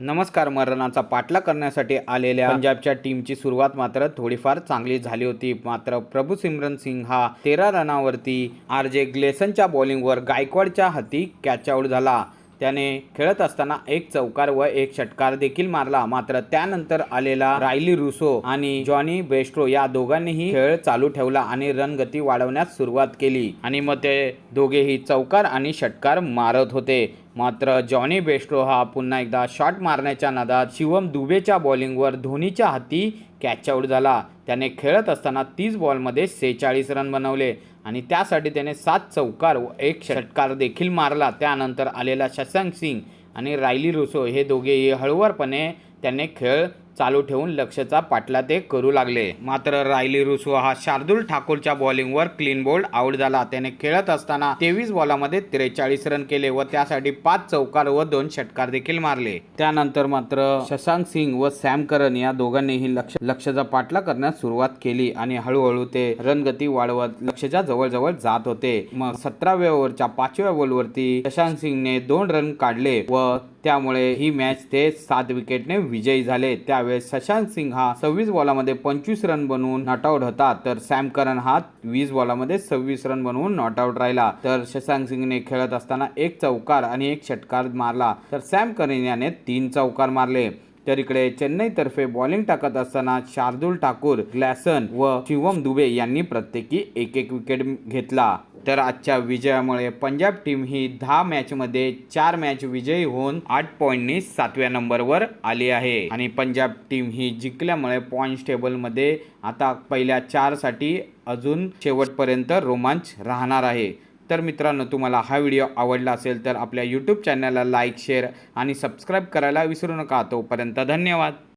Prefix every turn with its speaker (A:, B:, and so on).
A: नमस्कार मरणाचा पाठला करण्यासाठी आलेल्या पंजाबच्या टीमची सुरुवात मात्र थोडीफार चांगली झाली होती. मात्र प्रभू सिमरन सिंग हा तेरा रनावरती आर जे ग्लेसनच्या बॉलिंगवर गायकवाडच्या हाती कॅचआउट झाला. त्याने खेळत असताना एक चौकार व एक षटकार देखील मारला. मात्र त्यानंतर आलेला रायली रुसो आणि जॉनी बेस्ट्रो या दोघांनीही खेळ चालू ठेवला आणि रणगती वाढवण्यास सुरुवात केली. आणि मग ते दोघेही चौकार आणि षटकार मारत होते. मात्र जॉनी बेस्ट्रो हा पुन्हा एकदा शॉट मारण्याच्या नादात शिवम दुबेच्या बॉलिंगवर धोनीच्या हाती कॅच आऊट झाला. त्याने खेळत असताना तीस बॉलमध्ये सेहेचाळीस रन बनवले आणि त्यासाठी त्याने सात चौकार व एक षटकार देखील मारला. त्यानंतर आलेला शशांक सिंग आणि रायली रुसो हे दोघेही हळूवारपणे त्याने खेळ चालू ठेवून लक्षचा पाठला ते करू लागले. मात्र रायली रुसो हा शार्दुल ठाकूरच्या बॉलिंगवर क्लीन बोल्ड आऊट झाला. त्याने खेळत असताना तेवीस बॉलामध्ये त्रेचाळीस रन केले व त्यासाठी पाच चौकार व दोन षटकार देखील मारले. त्यानंतर मात्र शशांक सिंग व सॅम करन या दोघांनीही लक्ष लक्षचा पाठला करण्यास सुरुवात केली आणि हळूहळू ते रणगती वाढवत लक्षच्या जवळजवळ जात होते. मग सतराव्या ओव्हरच्या पाचव्या बॉलवरती शशांक सिंगने दोन रन काढले व त्यामुळे ही मॅच ते सात विकेटने विजयी झाले. त्यावेळेस शशांक सिंग हा सव्वीस बॉलामध्ये पंचवीस रन बनवून नॉट आउट होता. तर सॅम करन हा वीस बॉलामध्ये सव्वीस रन बनवून नॉट आउट राहिला. तर शशांक सिंगने खेळत असताना एक चौकार आणि एक षटकार मारला. तर सॅम करन याने तीन चौकार मारले. तर इकडे चेन्नईतर्फे बॉलिंग टाकत असताना शार्दुल ठाकूर ग्लॅसन व शिवम दुबे यांनी प्रत्येकी एक एक विकेट घेतला. तर आजच्या विजयामुळे पंजाब टीम ही दहा मॅचमध्ये चार मॅच विजयी होऊन आठ पॉईंटनी सातव्या नंबरवर आली आहे. आणि पंजाब टीम ही जिंकल्यामुळे पॉईंट्स टेबलमध्ये आता पहिल्या चारसाठी अजून शेवटपर्यंत रोमांच राहणार आहे. तर मित्रांनो तुम्हाला हा व्हिडिओ आवडला असेल तर आपल्या यूट्यूब चॅनलला लाईक शेअर आणि सबस्क्राईब करायला विसरू नका. तोपर्यंत धन्यवाद.